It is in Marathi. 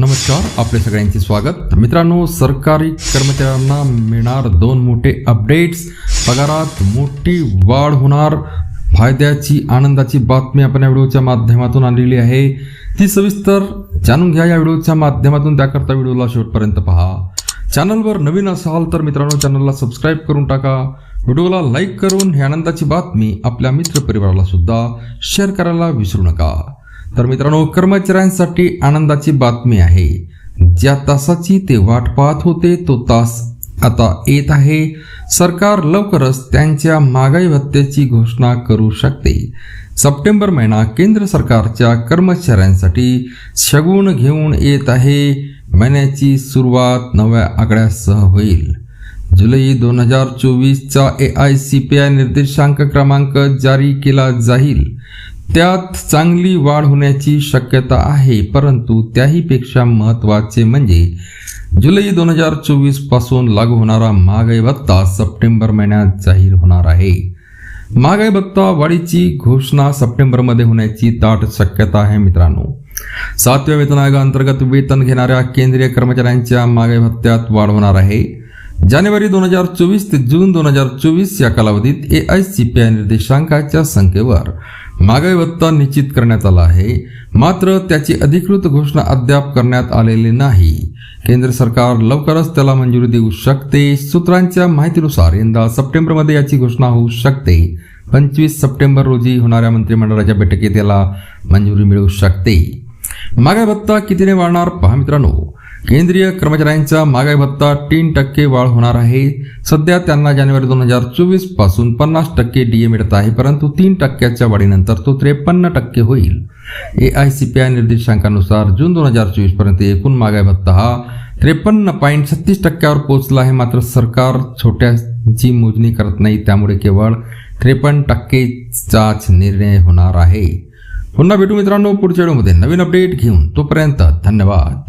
नमस्कार आपले सगळ्यांचे स्वागत. मित्रांनो सरकारी कर्मचाऱ्यांना मिळणार दोन मोठे अपडेट्स पगारात मोठी वाढ होणार. फायद्याची आनंदाची बातमी आपण या व्हिडिओच्या माध्यमातून आणलेली आहे. ती सविस्तर जाणून घ्या या व्हिडिओच्या माध्यमातून. त्याकरता व्हिडिओला शेवटपर्यंत पहा. चॅनलवर नवीन असाल तर मित्रांनो चॅनलला सबस्क्राईब करून टाका. व्हिडिओला लाईक करून ही आनंदाची बातमी आपल्या मित्रपरिवाराला सुद्धा शेअर करायला विसरू नका. तर मित्रांनो कर्मचाऱ्यांसाठी आनंदाची बातमी आहे. ज्या तासाची ते वाट पाहत होते तो तास आता येत आहे. सरकार लवकरच त्यांच्या महागाई भत्त्याची घोषणा करू शकते. सप्टेंबर महिना केंद्र सरकारच्या कर्मचाऱ्यांसाठी शगुन घेऊन येत आहे. महिन्याची सुरुवात नव्या आकड्यासह होईल. जुलै दोन हजार चोवीसचा A I C P I निर्देशांक क्रमांक जारी केला जाईल. त्यात चांगली वाढ होण्याची शक्यता आहे परंतु त्याहीपेक्षा महत्त्वाचे म्हणजे जुलै दोन हजार चोवीसपासून लागू होणारा महागाई भत्ता सप्टेंबर महिन्यात जाहीर होणार आहे. महागाई भत्ता वाढीची घोषणा सप्टेंबरमध्ये होण्याची दाट शक्यता आहे मित्रांनो. सातव्या वेतन आयोगाअंतर्गत वेतन घेणाऱ्या केंद्रीय कर्मचाऱ्यांच्या महागाई भत्त्यात वाढ होणार आहे. जानेवारी दोन हजार चोवीस ते जून दोन हजार चोवीस या कालावधीत A I C P I निर्देशांकाच्या संख्येवर महागाई भत्ता निश्चित करण्यात आला आहे. मात्र त्याची अधिकृत घोषणा अद्याप करण्यात आलेली नाही. केंद्र सरकार लवकरच त्याला मंजुरी देऊ शकते. सूत्रांच्या माहितीनुसार यंदा सप्टेंबरमध्ये याची घोषणा होऊ शकते. पंचवीस सप्टेंबर रोजी होणाऱ्या मंत्रिमंडळाच्या बैठकीत याला मंजुरी मिळू शकते. महागाई भत्ता कितीने वाढणार पहा मित्रांनो. केंद्रीय कर्मचाऱ्यांचा महागाई भत्ता तीन टक्के वाढ होणार आहे. सध्या त्यांना जानेवारी दोन हजार चोवीसपासून पन्नास टक्के डीए मिळत आहे परंतु तीन टक्क्याच्या वाढीनंतर तो त्रेपन्न टक्के होईल. A I C P I निर्देशांकानुसार जून दोन हजार चोवीसपर्यंत एकूण महागाई भत्ता हा त्रेपन्न पॉईंट छत्तीस टक्क्यावर पोहोचला आहे. मात्र सरकार छोट्याची मोजणी करत नाही त्यामुळे केवळ त्रेपन्न टक्केचाच निर्णय होणार आहे. पुन्हा भेटू मित्रांनो पुढच्या व्हिडिओमध्ये. नवीन अपडेट घेऊन तोपर्यंत धन्यवाद.